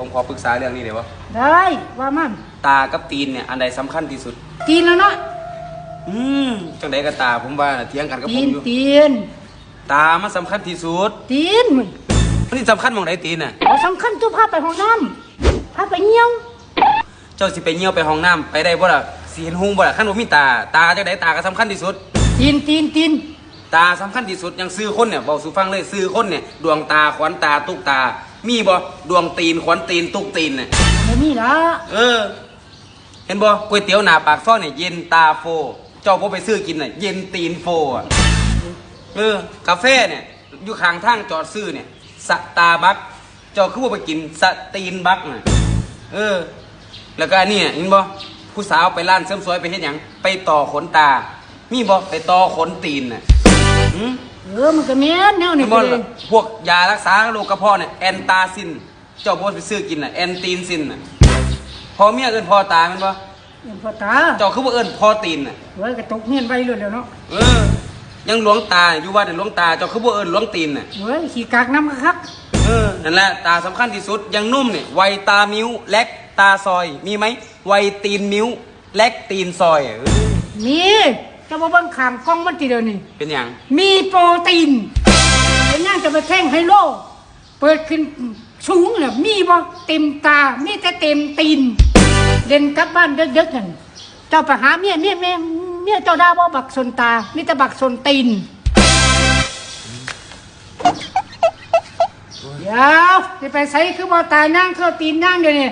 ผมขอปรึกษาเรื่องนี้เดี๋ยววะได้ว่ามันตากับตีนเนี่ยอันใดสำคัญที่สุด ตีนแล้วเนาะอืมจังใดก็ตาผมว่าเถียงกันกับผตีมนอยู่ ตีนตามันสำคัญที่สุดตีนมึงมันนี่สำคัญหมองใดตีนน่ะ เอาสำคัญตัวพาไปห้องน้ำพาไปเงี้ยวเจ้าสิไปเยี่ยวไปห้องน้ำไปได้บ่ล่ะสิเห็นหุงบ่ล่ะคันบ่มีตา ตาจังใดตาก็สำคัญที่สุด ตีนตีนตีนตาสำคัญที่สุดอยังซื้อคนเนี่ยเบาสู่ฟังเลยซื้อคนเนี่ยดวงตาขวัญตาตุกตา มีบ่ดวงตีนขวัญตีนตุกตีนเนี่ยไม่มีละเออ เห็นบ่ก๋วยเตี๋ยวหน้าปากซอยเนี่ยเย็นตาโฟ เจ้าบ่ไปซื้อกินน่ะเย็นตีนโฟอะเออกาแฟเนี่ยอยู่ข้างทางจอดซื้อเนี่ยสตาร์บัคเจ้าคือบ่ไปกินสตีนบัคน่ะเออ แล้วก็อันนี้เห็นบ่ผู้สาวไปร้านเสริมสวยไปเฮ็ดหยังไปต่อขนตา มีบ่ไปต่อขนตีนน่ะ หืมเออมันก็แม่นแนวนี้นี่ไปบ่เลยพวกยารักษาโรคกระเพาะเนี่ยแอนตาซิน เจ้าบ่ไปซื้อกินน่ะแอนตีนซินน่ะพอเมียเอิ้นพอตาแม่นบ่เห็นพ่อตาเจ้าคือบ่เอิ้นพอตีนน่ะ เฮ้ยกระตกเฮียนไปเลยแล้วเนาะเออ ยังหลวงตาอยู่ว่าแต่หลวงตาเจ้าคือบ่เอิ้นหลวงตีนน่ะ เฮ้ยขี่กากน้ำครับเออ นั่นแหละตาสำคัญที่สุดอยังนุ่มเนี่ยไวตามิ้วแลกตาซอยมีไหมไวตีนมิ้วแลกตีนซอยเออมี จะมาเบิ่งขางกล้องมันทีเดียวนี่ เป็นหยังมีโปรตีนเป็นย่างจะไปแท่งไฮโล เปิดขึ้นสูงเนี่ยมีบ่เต็มตา มีแต่เต็มตีนเล่นกลับบ้านเด็กๆนั่นเจ้าไปหาเมียเมียเมียเมียเจ้าดาบ่บักสนตา มีแต่บักสนตีนเดี๋ยวจะไปใส่คือบ่ตานั่งเข้าตีนนั่งเดี๋ยวนี้